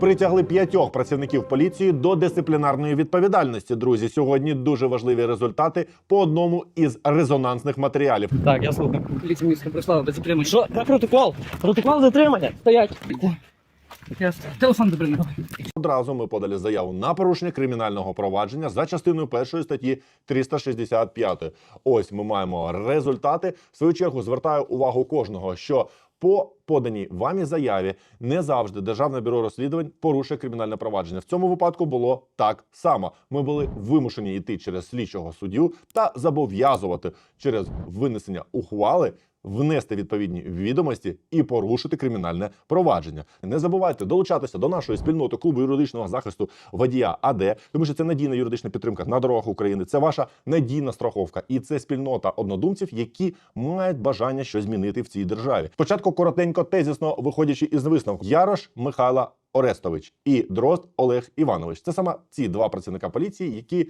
притягли п'ятьох працівників поліції до дисциплінарної відповідальності. Друзі, сьогодні дуже важливі результати по одному із резонансних матеріалів. Так, я слухаю. Поліція міста прислала затримання. Що? Протокол. Протокол затримання. Стоять. Телефон добрив. Одразу ми подали заяву на порушення кримінального провадження за частиною першої статті 365. Ось ми маємо результати. В свою чергу звертаю увагу кожного, що по поданій вамі заяві не завжди державне бюро розслідувань порушує кримінальне провадження. В цьому випадку було так само. Ми були вимушені йти через слідчого суддю та зобов'язувати через винесення ухвали внести відповідні відомості і порушити кримінальне провадження. Не забувайте долучатися до нашої спільноти клубу юридичного захисту водія АД, тому що це надійна юридична підтримка на дорогах України. Це ваша надійна страховка, і це спільнота однодумців, які мають бажання щось змінити в цій державі. Спочатку коротенько, тезісно виходячи із висновку, Ярош Михайла Орестович і Дрозд Олег Іванович. Це саме ці два працівника поліції, які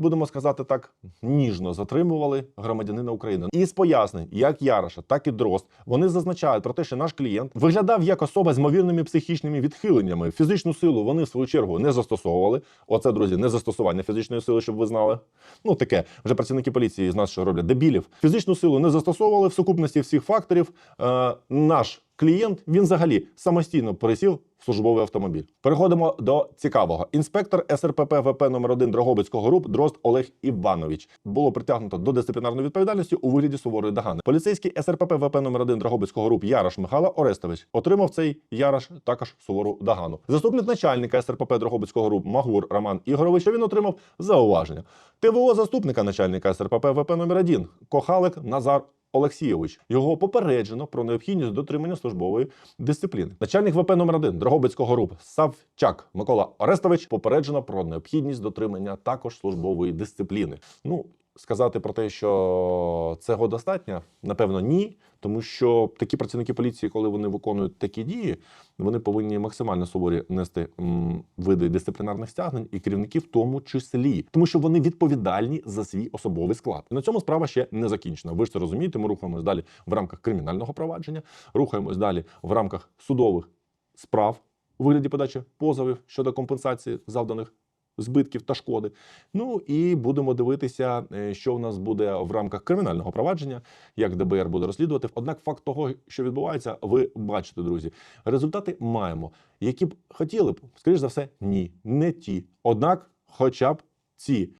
будемо сказати так, ніжно затримували громадянина України. І з пояснень, як Яроша, так і Дрозд, вони зазначають про те, що наш клієнт виглядав як особа з ймовірними психічними відхиленнями. Фізичну силу вони в свою чергу не застосовували. Оце, друзі, не застосування фізичної сили, щоб ви знали. Ну таке вже працівники поліції з нас що роблять дебілів. Фізичну силу не застосовували в сукупності всіх факторів. Е, наш клієнт він взагалі самостійно пересів в службовий автомобіль. Переходимо до цікавого. Інспектор СРПП ВП номер 1 Дрогобицького груп Дрозд Олег Іванович було притягнуто до дисциплінарної відповідальності у вигляді суворої догани. Поліцейський СРПП ВП номер 1 Дрогобицького груп Ярош Михайло Орестович отримав цей Ярош також сувору догану. Заступник начальника СРПП Дрогобицького груп Магур Роман Ігорович він отримав зауваження. ТВО заступника начальника СРПП ВП номер 1 Кохалик Назар Олексійович його попереджено про необхідність дотримання службової дисципліни. Начальник ВП номер 1 Дрогобицького груп Савчак Микола Орестович попереджено про необхідність дотримання також службової дисципліни. Ну сказати про те, що цього достатньо, напевно, ні, тому що такі працівники поліції, коли вони виконують такі дії, вони повинні максимально суворі нести види дисциплінарних стягнень і керівники в тому числі, тому що вони відповідальні за свій особовий склад. І на цьому справа ще не закінчена. Ви ж це розумієте. Ми рухаємось далі в рамках кримінального провадження, рухаємось далі в рамках судових справ у вигляді подачі позовів щодо компенсації завданих. Збитків та шкоди. Ну і будемо дивитися, е, що в нас буде в рамках кримінального провадження, як ДБР буде розслідувати. Однак, факт того, що відбувається, ви бачите, друзі. Результати маємо, які б хотіли б, скоріш за все, ні, не ті. Однак, хоча б ці